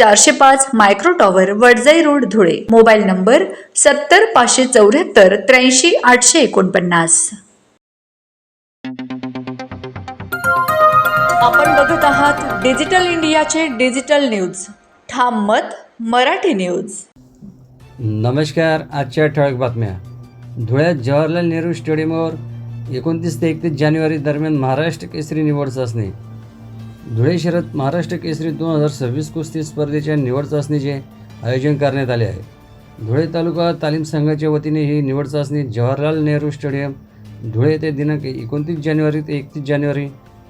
चारशे पाच micro tower Wadjai road Dhule. Mobile number सत्तर पाचशे चौऱ्याहत्तर त्र्याऐंशी आठशे एकोणपन्नास. आपण बघत आहात डिजिटल इंडियाचे डिजिटल न्यूज. ठाम मत मराठी न्यूज. नमस्कार आजच्या ठळक बातम्या. धुळ्यात जवाहरलाल नेहरू स्टेडियमवर एकोणतीस ते एकतीस जानेवारी दरम्यान महाराष्ट्र केसरी निवड चाचणी. धुळे शहरात महाराष्ट्र केसरी दोन हजार सव्वीस कुस्ती स्पर्धेच्या निवड चाचणीचे आयोजन करण्यात आले आहे. धुळे तालुका तालीम संघाच्या वतीने ही निवड चाचणी जवाहरलाल नेहरू स्टेडियम धुळे ते दिनांक एकोणतीस जानेवारी ते एकतीस जानेवारी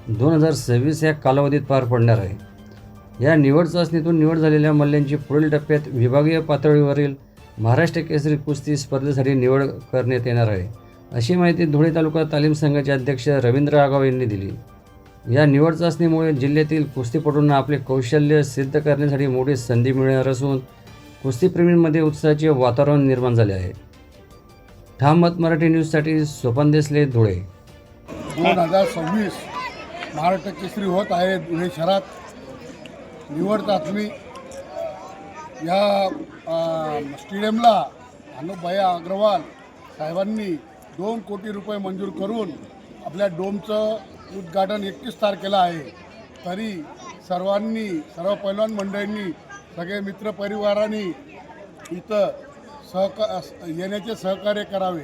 दोन हजार सव्वीस या कालावधीत पार पडणार आहे. या निवड चाचणीतून निवड झालेल्या मल्ल्यांची पुढील टप्प्यात विभागीय पातळीवरील महाराष्ट्र केसरी कुस्ती स्पर्धेसाठी निवड करण्यात येणार आहे. अशी माहिती धुळे तालुका तालीम संघाचे अध्यक्ष रवींद्र आगाव यांनी दिली. या निवड चाचणीमुळे जिल्ह्यातील कुस्तीपटूंना आपले कौशल्य सिद्ध करण्यासाठी मोठी संधी मिळणार असून कुस्तीप्रेमींमध्ये उत्साहाचे वातावरण निर्माण झाले आहे. ठाम मत मराठी न्यूजसाठी सोपन देसले धुळे. दोन हजार सव्वीस महाराष्ट्र केसरी होत आहे धुळे शहरात. निवड चाचणी या स्टेडियमला अनुभया अग्रवाल साहेबांनी दोन कोटी रुपये मंजूर करून आपल्या डोमचं उद्घाटन एकतीस तारखेला आहे. तरी सर्वांनी सर्व पैलवान मंडळींनी सगळे मित्रपरिवारांनी इथं सहका येण्याचे सहकार्य करावे.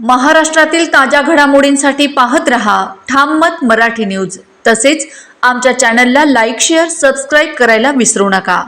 महाराष्ट्रातील ताज्या घडामोडींसाठी पाहत रहा ठाम मत मराठी न्यूज. तसेच आमच्या चॅनलला लाईक शेअर सबस्क्राईब करायला विसरू नका.